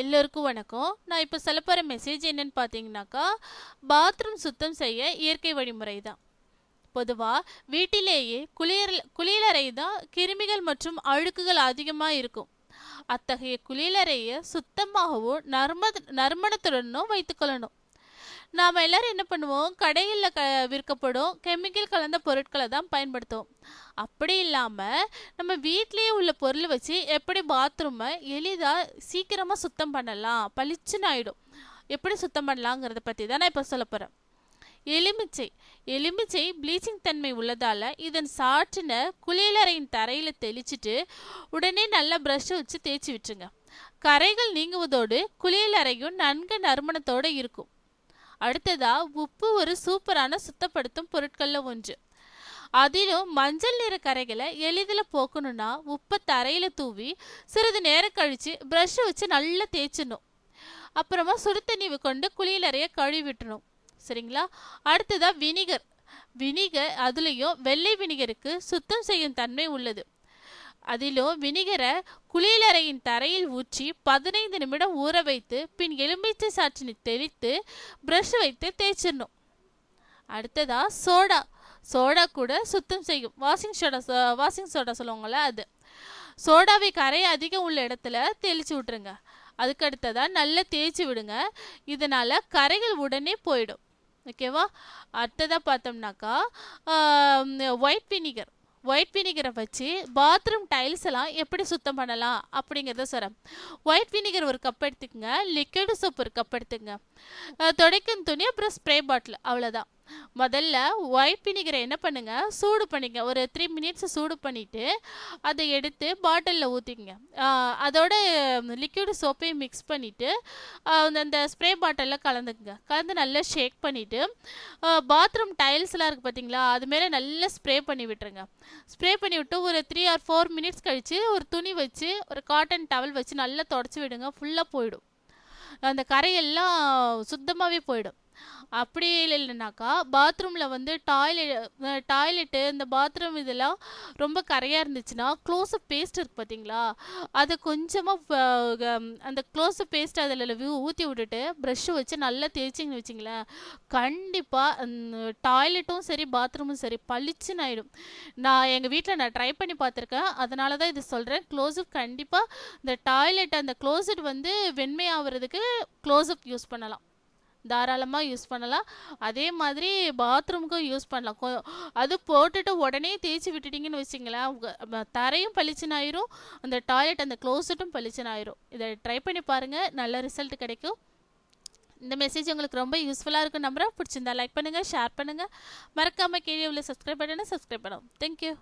எல்லோருக்கும் வணக்கம். நான் இப்போ சொல்ல போகிற மெசேஜ் என்னன்னு பார்த்தீங்கன்னாக்கா பாத்ரூம் சுத்தம் செய்ய இயற்கை வழிமுறை தான். பொதுவாக வீட்டிலேயே குளியல் குளியலறை தான் கிருமிகள் மற்றும் அழுக்குகள் அதிகமாக இருக்கும். அத்தகைய குளியலறையை சுத்தமாகவும் நறும நறுமணத்துடனும் வைத்துக்கொள்ளணும் நாம் எல்லாரும் என்ன பண்ணுவோம்? கடைகளில் க விற்கப்படும் கெமிக்கல் கலந்த பொருட்களை தான் பயன்படுத்துவோம். அப்படி இல்லாமல் நம்ம வீட்டிலேயே உள்ள பொருள் வச்சு எப்படி பாத்ரூமை எளிதாக சீக்கிரமாக சுத்தம் பண்ணலாம்? பளிச்சுன்னு ஆகிடும் எப்படி சுத்தம் பண்ணலாங்கிறத பற்றி தான் நான் இப்போ சொல்ல போகிறேன் எலுமிச்சை. எலுமிச்சை ப்ளீச்சிங் தன்மை உள்ளதால் இதன் சாற்றினை குளியலறையின் தரையில் தெளிச்சிட்டு உடனே நல்லா ப்ரஷ்ஷை வச்சு தேய்ச்சி விட்டுருங்க. கரைகள் நீங்குவதோடு குளியலறையும் நன்கு நறுமணத்தோடு இருக்கும். அடுத்ததா உப்பு ஒரு சூப்பரான சுத்தப்படுத்தும் பொருட்களில் ஒன்று. அதிலும் மஞ்சள் நிற கரைகளை எளிதில் போக்கணும்னா உப்பை தரையில் தூவி சிறிது நேரம் கழித்து ப்ரஷ் வச்சு நல்லா தேய்ச்சிடணும். அப்புறமா சுடு தண்ணி கொண்டு குளியலறைய கழுவி விட்டணும். சரிங்களா? அடுத்ததா வினிகர். வினிகர் அதுலேயும் வெள்ளை வினிகருக்கு சுத்தம் செய்யும் தன்மை உள்ளது. அதிலும் வினிகரை குளியலறையின் தரையில் ஊற்றி பதினைந்து நிமிடம் ஊற வைத்து பின் எலும்பிச்சை சாற்றினை தெளித்து ப்ரஷ் வைத்து தேய்ச்சிடணும். அடுத்ததா சோடா. சோடா கூட சுத்தம் செய்யும். வாஷிங் சோடா வாஷிங் சோடா சொல்லுவாங்கள்ல அது. சோடாவை கரை அதிகம் உள்ள இடத்துல தெளித்து விட்ருங்க அதுக்கு அடுத்ததாக நல்லா தேய்ச்சி விடுங்க. இதனால் கரைகள் உடனே போயிடும். ஓகேவா அடுத்ததாக பார்த்தோம்னாக்கா ஒயிட் வினிகர் ஒயிட் வினிகரை வச்சு பாத்ரூம் டைல்ஸ் எல்லாம் எப்படி சுத்தம் பண்ணலாம் அப்படிங்கிறத சொல்கிறேன் ஒயிட் வினிகர் ஒரு கப் எடுத்துக்கங்க லிக்விட் சோப் ஒரு கப் எடுத்துக்கங்க. துடைக்கும் துணி அப்புறம் ஸ்ப்ரே பாட்டில் அவ்வளோதான் முதல்ல ஒயிட் வினிகரை என்ன பண்ணுங்க? சூடு பண்ணிங்க. ஒரு த்ரீ மினிட்ஸ் சூடு பண்ணிவிட்டு அதை எடுத்து பாட்டிலில் ஊற்றிக்கங்க அதோட லிக்விட் சோப்பையும் மிக்ஸ் பண்ணிவிட்டு அந்த ஸ்ப்ரே பாட்டிலில் கலந்துக்குங்க. கலந்து நல்லா ஷேக் பண்ணிவிட்டு பாத்ரூம் டைல்ஸ்லாம் இருக்குது பார்த்தீங்களா அது மேலே நல்லா ஸ்ப்ரே பண்ணி விட்டுருங்க. ஸ்ப்ரே பண்ணி விட்டு ஒரு த்ரீ ஆர் ஃபோர் மினிட்ஸ் கழித்து ஒரு துணி வச்சு ஒரு காட்டன் டவல் வச்சு நல்லா தொடச்சி விடுங்க. ஃபுல்லாக போயிடும். அந்த கரையெல்லாம் சுத்தமாகவே போயிடும். அப்படி இல்லைனாக்கா பாத்ரூமில் வந்து டாய்லெட் டாய்லெட்டு இந்த பாத்ரூம் இதெல்லாம் ரொம்ப கரையாக இருந்துச்சுன்னா க்ளோஸ்அப் பேஸ்ட் இருக்குது பார்த்தீங்களா அதை கொஞ்சமாக அந்த க்ளோஸ்அப் பேஸ்ட் அதில் ஊற்றி விட்டுட்டு ப்ரஷ்ஷு வச்சு நல்லா தேய்ச்சிங்கன்னு வச்சிங்களேன். கண்டிப்பாக டாய்லெட்டும் சரி பாத்ரூமும் சரி பளிச்சுன்னு ஆகிடும் நான் எங்கள் வீட்டில் நான் ட்ரை பண்ணி பார்த்துருக்கேன் அதனால தான் இது சொல்கிறேன் க்ளோஸ்அப் கண்டிப்பாக இந்த டாய்லெட் அந்த க்ளோஸ்அப் வந்து வெண்மையாகிறதுக்கு க்ளோஸ்அப் யூஸ் பண்ணலாம். தாராளமாக யூஸ் பண்ணலாம். அதே மாதிரி பாத்ரூமுக்கும் யூஸ் பண்ணலாம். கொ அது போட்டுட்டு உடனே தேய்ச்சி விட்டுட்டிங்கன்னு வச்சிங்களேன் தரையும் பளிச்சுன்னு ஆயிரும் அந்த டாய்லெட் அந்த க்ளோசட்டும் பளிச்சுன்னு ஆயிரும் இதை ட்ரை பண்ணி பாருங்கள் நல்ல ரிசல்ட் கிடைக்கும். இந்த மெசேஜ் உங்களுக்கு ரொம்ப யூஸ்ஃபுல்லாக இருக்கும் நம்பரை பிடிச்சிருந்தா லைக் பண்ணுங்கள் ஷேர் பண்ணுங்கள் மறக்காமல் கீழே உள்ள சப்ஸ்கிரைப் பண்ணணும். சப்ஸ்கிரைப் பண்ணும் தேங்க்யூ